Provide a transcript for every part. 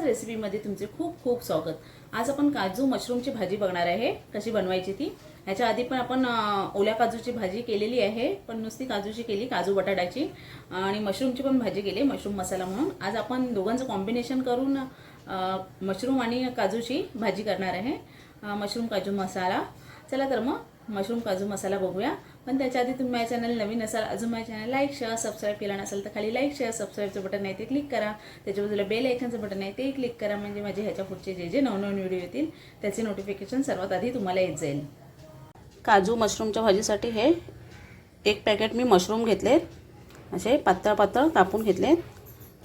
रेसिपीमध्ये तुमचे खूप खूप स्वागत. आज आपण काजू मशरूमची भाजी बघणार आहे कशी बनवायची ती. ह्याच्या आधी पण आपण ओल्या काजूची भाजी केलेली आहे पण नुसती काजूची केली काजू बटाट्याची आणि मशरूमची पण भाजी केली मशरूम मसाला म्हणून. आज आपण दोघांचं कॉम्बिनेशन करून मशरूम आणि काजूची भाजी करणार आहे. मशरूम काजू मसाला. चला तर मग मशरूम काजू मसाला बघूया. पण त्याच्या आधी तुम्ही माझ्या चॅनल नवीन असाल अजून माझ्या चॅनल लाईक शेअर सबस्क्राईब केला नसेल तर खाली लाईक शेअर सबस्क्राईबचं बटन आहे ते क्लिक करा. त्याच्या बाजूला बेल ऐकनचं बटन आहे ते क्लिक करा. म्हणजे माझे ह्याच्या पुढचे जे जे नवनवीन व्हिडिओ येतील त्याचे नोटिफिकेशन सर्वात आधी तुम्हाला येत जाईल. काजू मशरूमच्या भाजीसाठी हे एक पॅकेट मी मशरूम घेतले असे पातळ पातळ कापून घेतले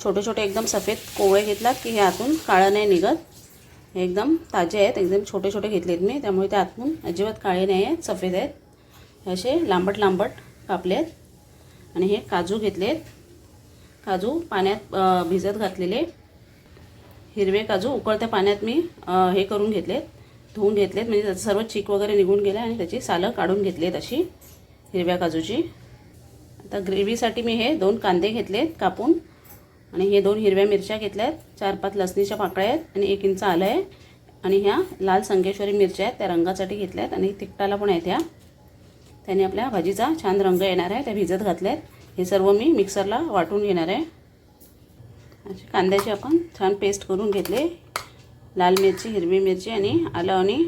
छोटे छोटे एकदम सफेद कोवळे घेतलात की हे आतून काळं नाही निघत. हे एकदम ताजे आहेत. एकदम छोटे छोटे घेतलेत मी. त्यामुळे ते आतून अजिबात काळे नाही आहेत. सफेद आहेत. असे लांबट लांबट कापलेत आणि हे काजू घेतलेत काजू पाण्यात भिजत घातलेले. हिरवे काजू उकळत्या पाण्यात मी हे करून घेतलेत धुवून घेतलेत म्हणजे त्याचं सर्व चीक वगैरे निघून गेलं आणि त्याची सालं काढून घेतलीत अशी हिरव्या काजूची. आता ग्रेव्हीसाठी मी हे दोन कांदे घेतलेत कापून. आणि हे दोन हिरव्या मिरच्या घेतल्यात चार पाच लसणीच्या पाकळ्या आहेत आणि एक इंच आलं आहे. आणि ह्या लाल संगेश्वरी मिरच्या आहेत. त्या रंगासाठी घेतल्यात आणि तिखटाला पण आहेत ह्या. त्याने आपल्या भाजीचा छान रंग येणार आहे त्या भिजत घातल्यात. हे सर्व मी मिक्सरला वाटून घेणार आहे. अशी कांद्याची आपण छान पेस्ट करून घेतले. लाल मिरची हिरवी मिरची आणि आलं आणि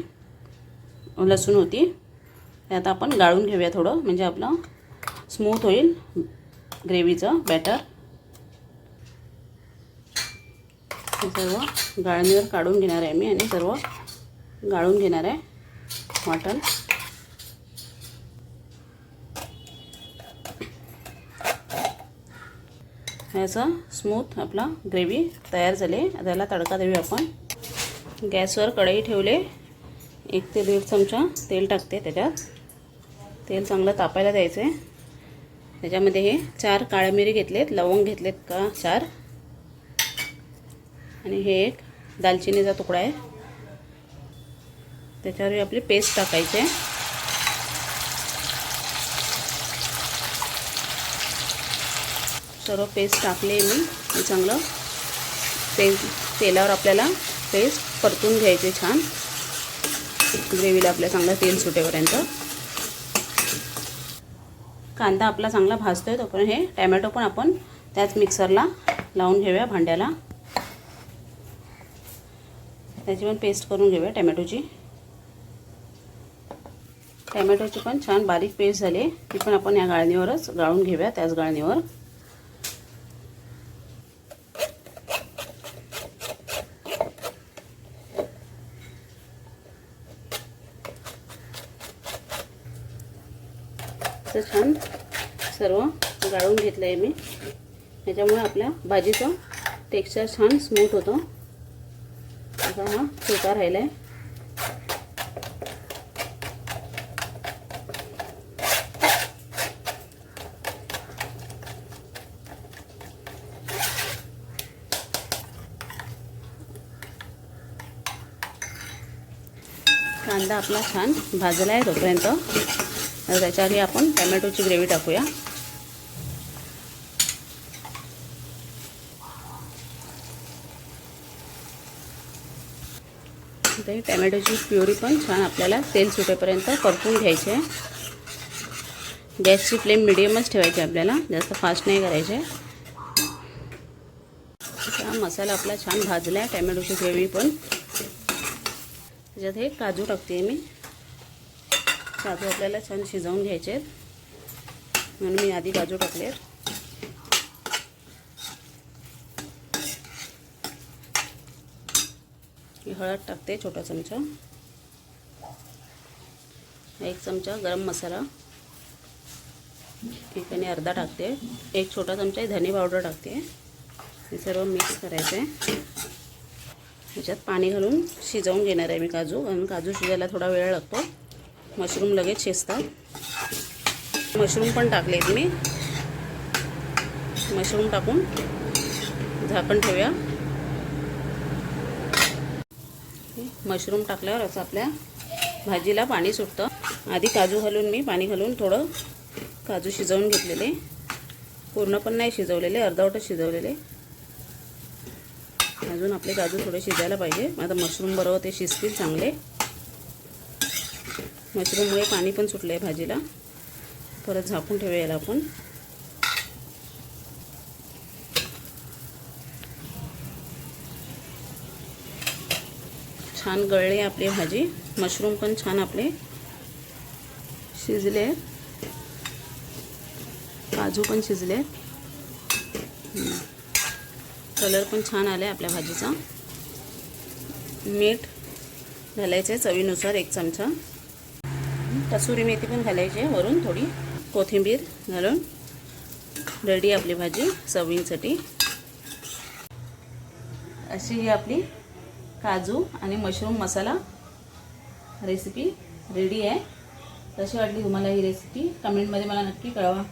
लसूण होती. ते आता आपण गाळून घेऊया थोडं म्हणजे आपलं स्मूथ होईल ग्रेव्हीचं बॅटर हे सर्व गाळणीवर काढून घेणार आहे मी आणि सर्व गाळून घेणार आहे वाटण. हे स्मूथ आपला ग्रेव्ही तयार झाले. त्याला तडका देऊया आपण. गॅसवर कढई ठेवले. एक ते दीड चमचा तेल टाकते त्याच्यात. तेल चांगलं तापायला द्यायचं आहे. त्याच्यामध्ये हे चार काळ्या मिरी घेतलेत. लवंग घेतलेत का? चार. आणि हे एक दालचिनीचा तुकडा आहे. त्याच्यावर आपली पेस्ट टाकायची आहे. सर्व पेस्ट टाकले मी. हे चांगलं ते तेलावर आपल्याला पेस्ट परतून घ्यायचे छान. ग्रेव्हीला आपल्या चांगलं तेल सुटेपर्यंत. कांदा आपला चांगला भाजतो आहे तोपर्यंत हे टॅमॅटो पण आपण त्याच मिक्सरला लावून घेऊया भांड्याला. त्याची पण पेस्ट करून घेऊया टॅमॅटोची. टॅमॅटोची पण छान बारीक पेस्ट झाली. ती पण आपण या गाळणीवरच गाळून घेऊया त्याच गाळणीवर. असं छान सर्व गाळून घेतलं आहे मी. त्याच्यामुळे आपल्या भाजीचं टेक्स्चर छान स्मूथ होतं. आता हा छोटा राहिला आहे कांदा आपला छान भाजला आहे तोपर्यंत. तर त्याच्या आधी आपण टॅमॅटोची ग्रेव्ही टाकूया. ते टॅमॅटोची प्युरी पण छान आपल्याला तेल सुटेपर्यंत परतून घ्यायची आहे. गॅसची फ्लेम मिडियमच ठेवायची आपल्याला जास्त फास्ट नाही करायचे. मसाला आपला छान भाजला आहे टॅमॅटोची ग्रेव्ही पण. त्याच्यात हे काजू टाकते मी. काजू आपल्याला छान शिजवून घ्यायचे आहेत. म्हणून मी आधी काजू टाकले हळद टाकते छोटा चमचा. एक चमचा गरम मसाला. एक आणि अर्धा टाकते. एक छोटा चमचा धने पावडर टाकते. हे सर्व मिक्स करायचं. आहे ह्याच्यात पाणी घालून शिजवून घेणार आहे मी काजू. कारण काजू शिजायला थोडा वेळ लागतो. मशरूम लगेच शिजतात. मशरूम पण टाकलेत मी. मशरूम टाकून झाकण ठेवूया. मशरूम टाकल्यावर असं आपल्या भाजीला पाणी सुटतं. आधी काजू घालून मी पाणी घालून थोडं काजू शिजवून घेतलेले. पूर्ण पण नाही शिजवलेले अर्धावट शिजवलेले. अजून आपले काजू थोडे शिजायला पाहिजे. आता मशरूम बरोबर ते शिजतील चांगले. मशरूममुळे पाणी पण सुटलं आहे भाजीला. परत झाकून ठेवूया याला आपण. छान गळले आपली भाजी. मशरूम पण छान आपले शिजले. काजू पण शिजले. कलर पण छान आला आहे आपल्या भाजीचा. मीठ घालायचं आहे चवीनुसार एक चमचा. कसुरी मेथी पण घालायची आहे. वरून थोडी कोथिंबीर घालून रेडी आपली भाजी सविंगसाठी अशी ही आपली काजू आणि मशरूम मसाला रेसिपी रेडी आहे. कशी वाटली तुम्हाला ही रेसिपी कमेंटमध्ये मला नक्की कळवा.